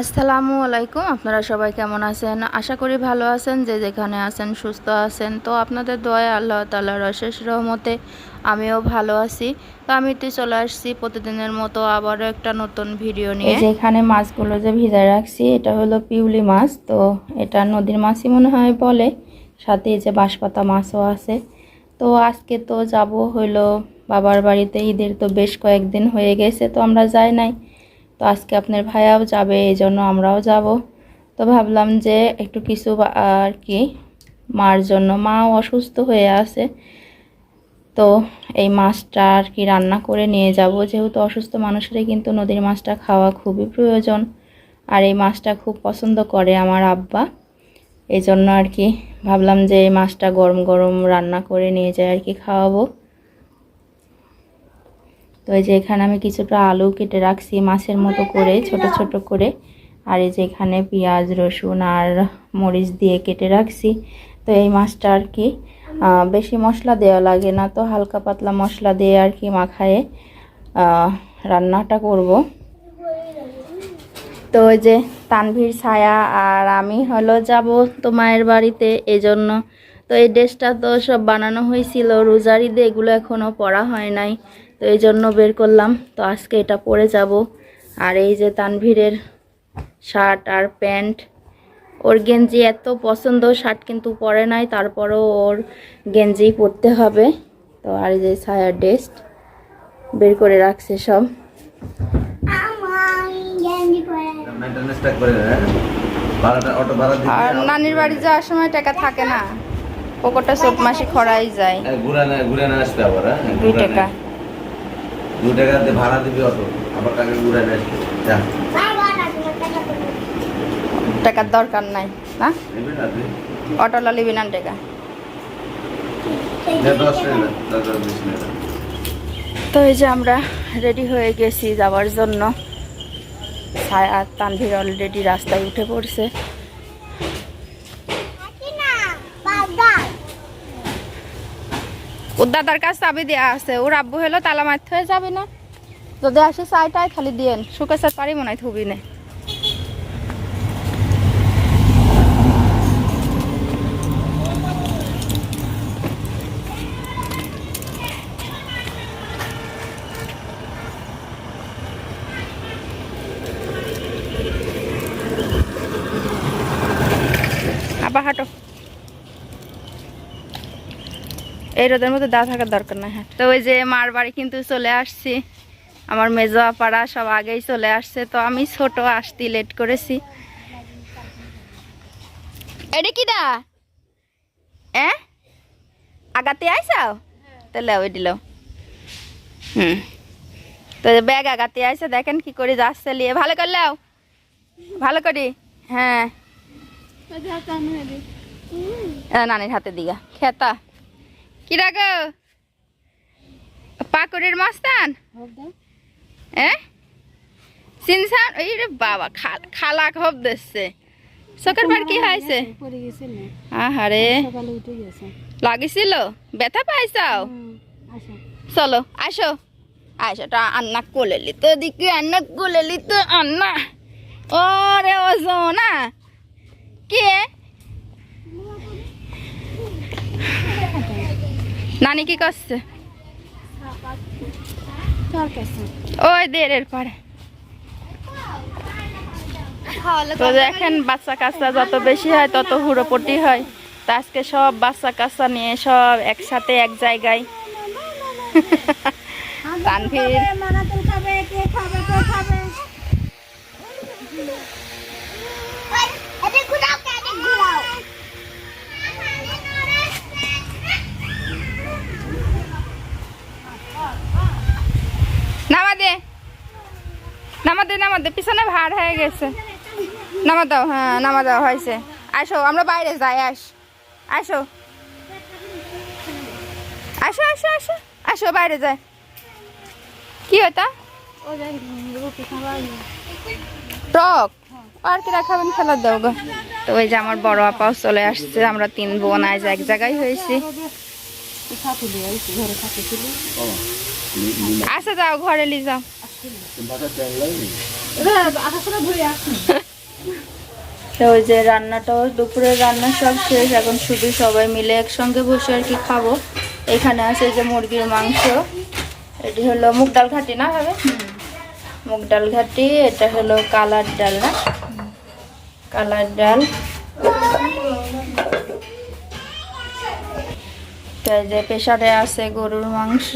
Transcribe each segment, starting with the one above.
আসসালামু আলাইকুম আপনারা সবাই কেমন আছেন? আশা করি ভালো আছেন যে যেখানে আছেন সুস্থ আছেন। তো আপনাদের দয়া আল্লাহ তাল্লাহর অশেষ রহমতে আমিও ভালো আছি। তো আমি তো চলে আসছি প্রতিদিনের মতো আবারও একটা নতুন ভিডিও নিয়ে। যেখানে মাছগুলো যে ভিজায় রাখছি এটা হলো পিউলি মাছ। তো এটা নদীর মাছই মনে হয় বলে। সাথে যে বাঁশপাতা মাছও আছে। তো আজকে তো যাব হইল বাবার বাড়িতে ঈদের তো বেশ কয়েকদিন হয়ে গেছে তো আমরা যাই নাই। তো আজকে আপনার ভাইয়াও যাবে, এই জন্য আমরাও যাব। তো ভাবলাম যে একটু কিছু আর কি, মার জন্য। মাও অসুস্থ হয়ে আছে। তো এই মাছটা আর কি রান্না করে নিয়ে যাব। যেহেতু অসুস্থ মানুষেরই কিন্তু নদীর মাছটা খাওয়া খুবই প্রয়োজন। আর এই মাছটা খুব পছন্দ করে আমার আব্বা। এই জন্য আর কি ভাবলাম যে এই মাছটা গরম গরম রান্না করে নিয়ে যাই আর কি খাওয়াবো। তো এই যে এখানে আমি কিছুটা আলু কেটে রাখছি মাছের মতো করে, ছোট ছোট করে। আর এই যে এখানে পেঁয়াজ, রসুন আর মরিচ দিয়ে কেটে রাখছি। তো এই মাছটা আর কি বেশি মশলা দেওয়া লাগে না তো, হালকা পাতলা মশলা দিয়ে আর কি মাখায়ে রান্নাটা করব। তো ওই যে তানভীর, ছায়া আর আমি হলো যাব তো মায়ের বাড়িতে এজন্য। তো এই ড্রেসটা তো সব বানানো হয়েছিল রোজার ঈদে এগুলো এখনও পরা হয় নাই। তো এই জন্য বের করলাম। তো আজকে এটা পরে যাব। আর এই যে তানভীরের শার্ট আর প্যান্ট ওর গেঞ্জি এত পছন্দ শার্ট কিন্তু পরে নাই তারপরও ওর গেঞ্জি পরতে হবে। তো আর এই যে ছায়ার ড্রেস বের করে রাখছে সব। দিতে আর নানির বাড়ি যাওয়ার সময় টাকা থাকে না। পকেটটা চোখ মাসে খরাই যায়। হ্যাঁ, ঘুরে না ঘুরে না আসবে আবার হ্যাঁ? দুই টাকা। টাকা ভাড়া দিবি অটো আবার টাকা ঘুরে আসবে? যা। টাকার দরকার নাই না? না লিবি না টাকা। দে দে, তো এই যে আমরা রেডি হয়ে গেছি যাওয়ার জন্য। তানভীর অলরেডি রাস্তায় উঠে পড়ছে। ওর দাদার কাছে চাবি দেওয়া আছে, ওর আব্বু হলো তালা মারতে হয়ে যাবে না। যদি আসে চাইটাই খালি দিয়েন শুকে সার পারি মনে হয় থুবি না আবার হাঁটো এই রোদের মধ্যে দা থাকার দরকার নাই হ্যাঁ। তো ওই যে মার বাড়ি কিন্তু চলে আসছি। আমার মেজো পাড়া সব আগেই চলে আসছে তো আমি ছোট আসতে লেট করেছি। এটা কি দা এ? আগাতে আইসাও তাহলে ওই দিল। হুম। তো ব্যাগ আগাতে আইসা দেখেন কি করে যাচ্ছে নিয়ে ভালো করলেও ভালো করি। হ্যাঁ। এ, নানির হাতে দিগা খেতা। কি রাগো? পাকুড়ির মাস্তান? এ? সিনসান? রে বাবা, খাল- খব দিচ্ছে। চোখের পার কি হয়েছে আহারে। লাগিছিল? ব্যথা পাইছাও? চলো, আসো। আসো, তা আন্না কোলে লিতো, দিকে আন্না কোলে লিতো, আন্না। ও রে না কে? নানি কি করছে ওই দেড়ের পারে তো দেখেন বাচ্চা কাচ্চা যত বেশি হয় তত হুড়োপটি হয় তো আজকে সব বাচ্চা কাচ্চা নিয়ে সব একসাথে এক জায়গায় তানভীর নামা দে নামা দে নামা ভার হয়ে গেছে। নামা দাও হ্যাঁ নামা দাও হয়েছে। আসো আমরা বাইরে যাই আস। আসো। আসো আসো আসো আসো বাইরে যাই। কি ওটা? টক। আর কি রাখাবেন খেলার দাও গো। তো ওই যে আমার বড় আপাও চলে আসছে আমরা তিন বোন আজ এক জায়গায় হয়েছি। আচ্ছা যাও ঘরে লি যাও। ওই যে রান্নাটাও, দুপুরের রান্না সব শেষ, এখন শুধু সবাই মিলে একসঙ্গে বসে আর কি খাব। এখানে আছে যে মুরগির মাংস, এটি হলো মুগ ডাল ঘাটি না হবে মুগ ডাল ঘাটি, এটা হলো কালার ডাল না? কালার ডাল। যে প্রেশারে আছে গরুর মাংস।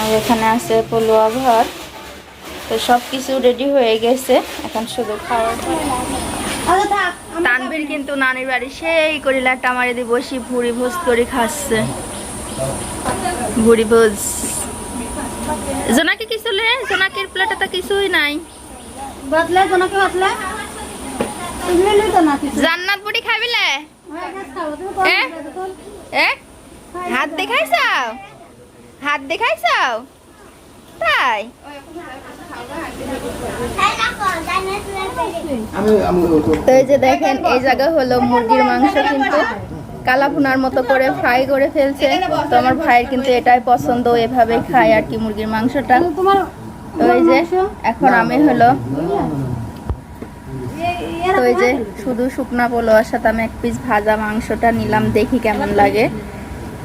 আর এখানে আছে পোলোয়া ভাত তো সব কিছু রেডি হয়ে গেছে। এখন শুধু খাওয়ার তানবীর কিন্তু নানির বাড়ি সেই করে লাটা মারি দিয়ে বসি ভুড়ি ভোজ করে খাচ্ছে। ভুড়ি ভোজ। জোনাকি কিছু লে জোনাকির প্লেটে তো কিছুই নাই। বদলে জনকে বদলে জান্নাত বুড়ি খাবিলে হয়ে? এ? হাত দেখাইছাও? হাত দেখাইছাও? তাই? তো এই যে দেখেন এই জায়গা হলো মুরগির মাংস কিন্তু কালাভুনার মতো করে ফ্রাই করে ফেলছে। তো আমার ভাইয়ের কিন্তু এটাই পছন্দ এভাবে খায় আর কি মুরগির মাংসটা। তো এই যে এখন আমি হলো তো এই যে শুধু শুকনা পোলোয়ার সাথে আমি এক পিস ভাজা মাংসটা নিলাম দেখি কেমন লাগে।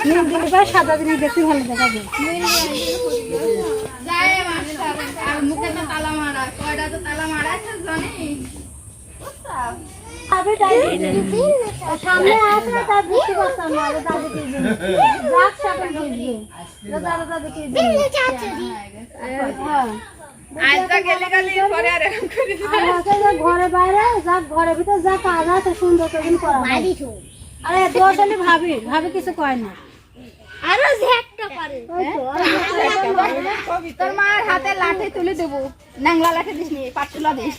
নীল দিলে পরে সাদা জিনিস? বেশি ভালো আবে দাদি সামনে আসলে তার বুঝতে পারতাম না আরে দাদি কি জিনিস যাক দাদা দাদি কি জিনিস আর আছে যে ঘরে বাইরে যাক ঘরের ভিতর যা কাজ আছে সুন্দর করে হয়। আরে ভাবি ভাবি কিছু কয় না। আরও যে একটা পারে। তোর মার হাতে লাঠি তুলে দেবো। ন্যাংলা লাঠি দিস নি পাটুলা দিস।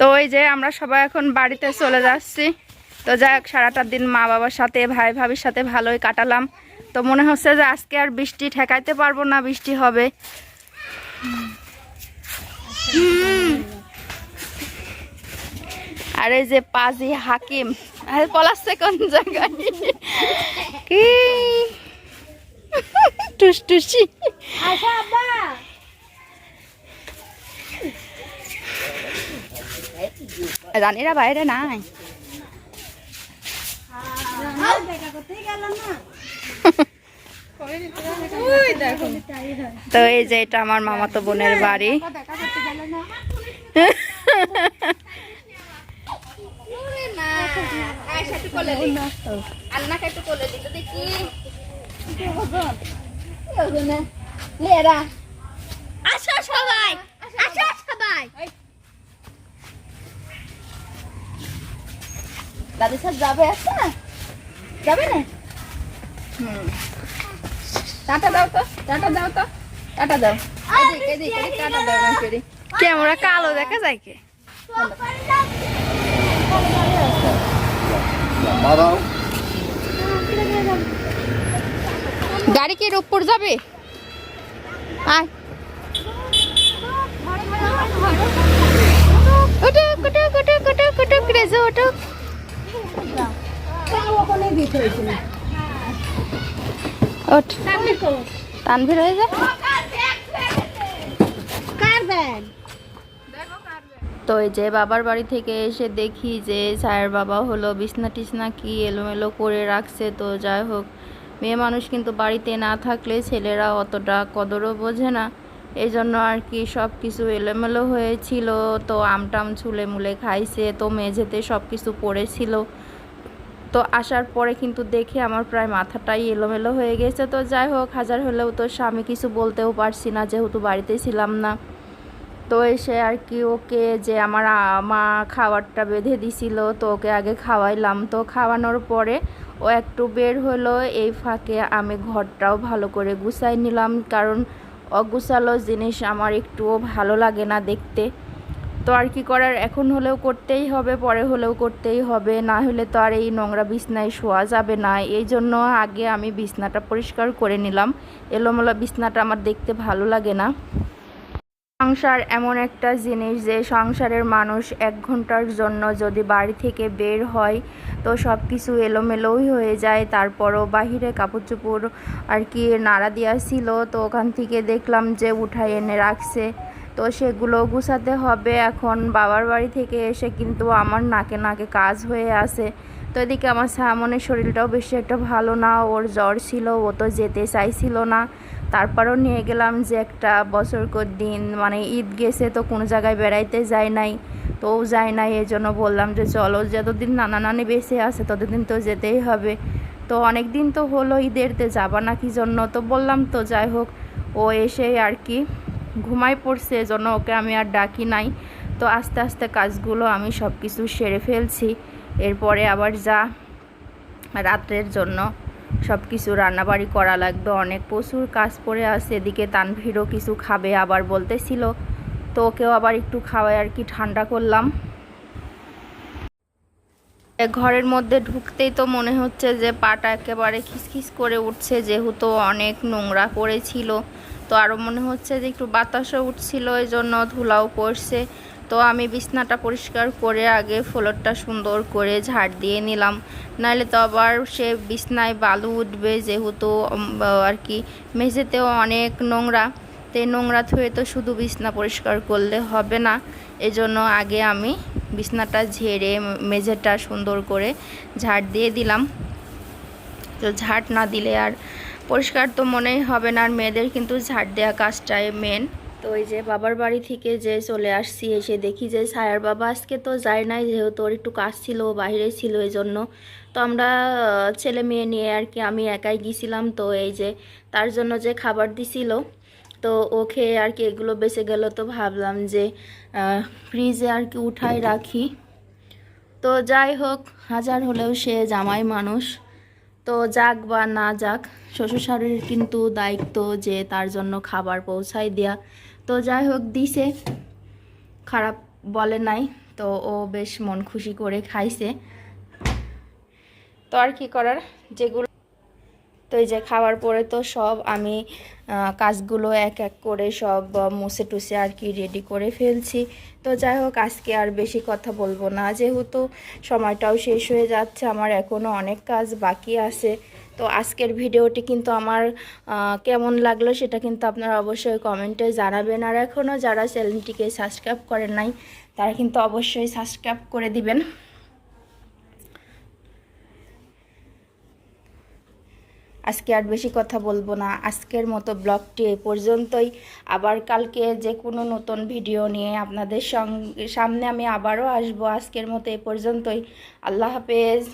তো ওই যে আমরা সবাই এখন বাড়িতে চলে যাচ্ছি। তো যাই হোক সারাটা দিন মা বাবার সাথে ভাই ভাবির সাথে ভালোই কাটালাম। তো মনে হচ্ছে যে আজকে আর বৃষ্টি ঠেকাইতে পারব না বৃষ্টি হবে। হুম। আর এই যে পাজি হাকিম আরে পলাচ্ছে কোন জায়গায়? কি? টুসটুসি। রানীরা বাইরে নাই। তো এই যে এটা আমার মামাতো বোনের বাড়ি। আসো সবাই আসো সবাই। দাদির সাথে যাবে একটা যাবে না? হুম। টাটা দাও তো টাটা দাও তো টাটা দাও। এদিক এদিক এদিক টাটা দাও না করি ক্যামেরা কালো দেখা যায় কে? গাড়ি কি রূপপুর যাবে? আয়। ওটো কুটো কুটো কুটো কুটো ক্রেজো ওটো ওখানে দিতে হয়েছিল ওঠ তানভীর হয়ে যা কার ব্যাগ তো এই যে বাবার বাড়ি থেকে এসে দেখি যে সায়ের বাবা হলো বিছনা টিছনা কি এলোমেলো করে রাখছে, তো যাই হোক। মেয়ে মানুষ কিন্তু বাড়িতে না থাকলে ছেলেরা অতটা কদরও বোঝে না। এই জন্য আর কি সব কিছু এলোমেলো হয়েছিল, তো আমটাম ছুলে মুলে খাইছে, তো মেঝেতে সব কিছু পড়েছিল। তো আসার পরে কিন্তু দেখে আমার প্রায় মাথাটাই এলোমেলো হয়ে গেছে। তো যাই হোক, হাজার হলেও তো স্বামী কিছু বলতেও পারছি না, যেহেতু বাড়িতে ছিলাম না। তো এসে আর কি ওকে যে আমার মা খাবারটা বেঁধে দিছিল, তো ওকে আগে খাওয়াইলাম। তো খাওয়ানোর পরে ও একটু বের হলো, এই ফাঁকে আমি ঘরটাও ভালো করে গুছাই নিলাম, কারণ অগুছালো জিনিস আমার একটুও ভালো লাগে না দেখতে। তো আর কি করার, এখন হলেও করতেই হবে, পরে হলেও করতেই হবে, না হলে তো আর এই নোংরা বিছনায় শোয়া যাবে না। এই জন্য আগে আমি বিছনাটা পরিষ্কার করে নিলাম। এলোমেলো বিছনাটা আমার দেখতে ভালো লাগে না। সংসার এমন একটা জিনিস যে সংসারের মানুষ এক ঘণ্টার জন্য যদি বাড়ি থেকে বের হয়, তো সব কিছু এলোমেলোই হয়ে যায়। তারপরও বাহিরে কাপড় চোপড় আর কি নাড়া দেওয়া ছিল, তো ওখান থেকে দেখলাম যে উঠাই এনে রাখছে। তো সেগুলো গুছাতে হবে। এখন বাবার বাড়ি থেকে এসে কিন্তু আমার নাকে নাকে কাজ হয়ে আছে। তো এদিকে আমার সামনের শরীরটাও বেশি একটা ভালো না, ওর জ্বর ছিল, ও তো যেতে চাইছিল না। তারপরেও নিয়ে গেলাম যে একটা বছরকর দিন মানে ঈদ গেছে তো কোনো জায়গায় বেড়াইতে যায় নাই, তো যায় নাই, এই জন্য বললাম যে চলো, যতদিন নানা নানি বেঁচে আছে ততদিন তো যেতেই হবে। তো অনেক দিন তো হলো ঈদেরতে যাবা না কি জন্য, তো বললাম তো যাই হোক, ও এসে আর কি ঘুমাই পড়ছে এজন্য ওকে আমি আর ডাকি নাই। তো আস্তে আস্তে কাজগুলো আমি সব কিছু সেরে ফেলছি, এরপরে আবার যা রাত্রের জন্য সব কিছু রান্নাবাড়ি করা লাগবে, অনেক প্রচুর কাজ পড়ে আছে। এদিকে তানভীরও কিছু খাবে আবার বলতেছিল, তো ওকেও আবার একটু খাওয়ায় আর কি, ঠান্ডা করলাম। ঘরের মধ্যে ঢুকতেই তো মনে হচ্ছে যে পাটা একেবারে খিসখিস করে উঠছে, যেহেতু অনেক নোংরা পড়েছিল। তো আরও মনে হচ্ছে যে একটু বাতাসও উঠছিল এই জন্য ধুলাও পড়ছে। তো আমি বিছনাটা পরিষ্কার করে আগে ফ্লোরটা সুন্দর করে ঝাড় দিয়ে নিলাম। নাহলে তো আবার সে বিছনায় বালু উঠবে যেহেতু আর কি, মেঝেতেও অনেক নোংরা। তো নোংরা থুয়ে তো শুধু বিছনা পরিষ্কার করলে হবে না। এজন্য আগে আমি বিছনাটা ঝেড়ে মেঝেটা সুন্দর করে ঝাড় দিয়ে দিলাম। তো ঝাড় না দিলে আর পরিষ্কার তো মনেই হবে না, আর মেয়েদের কিন্তু ঝাড় দেওয়া কাজটাই মেন তো ওই যে বাবার বাড়ি থেকে যে চলে আসছি এসে দেখি যে সায়ার বাবা আজকে তো যায় নাই, যেহেতু ওর একটু কাজ ছিল বাইরে ছিল এই জন্য তো আমরা ছেলে মেয়ে নিয়ে আর কি আমি একাই গিয়েছিলাম তো এই যে তার জন্য যে খাবার দিছিল, তো ও খেয়ে আর কি এগুলো বেঁচে গেল। তো ভাবলাম যে ফ্রিজে আর কি উঠাই রাখি। তো যাই হোক, হাজার হলেও সে জামাই মানুষ। তো যাক বা না যাক শ্বশুরশাশুড়ির কিন্তু দায়িত্ব যে তার জন্য খাবার পৌঁছাই দেয়া। তো যাই হোক, দিছে। খারাপ বলে নাই, তো ও বেশ মন খুশি করে খাইছে। তো আর কি করার? যেগুলো তো এই যে খাওয়ার পরে তো সব আমি কাজগুলো এক এক করে সব মুছে টুসে আর কি রেডি করে ফেলছি। তো যাই হোক, আজকে আর বেশি কথা বলব না। যেহেতু সময়টাও শেষ হয়ে যাচ্ছে, আমার এখনও অনেক কাজ বাকি আছে। তো আজকের ভিডিওটি কিন্তু আমার কেমন লাগল সেটা কিন্তু আপনারা অবশ্যই কমেন্টে জানাবেন। আর এখনও যারা চ্যানেলটিকে সাবস্ক্রাইব করেন নাই, তারা কিন্তু অবশ্যই সাবস্ক্রাইব করে দিবেন। আজকে আর বেশি কথা বলব না। আজকের মতো ব্লগটি এ পর্যন্তই। আবার কালকে যে কোনো নতুন ভিডিও নিয়ে আপনাদের সঙ্গে, সামনে আমি আবারও আসব। আজকের মতো এ পর্যন্তই। আল্লাহ হাফেজ।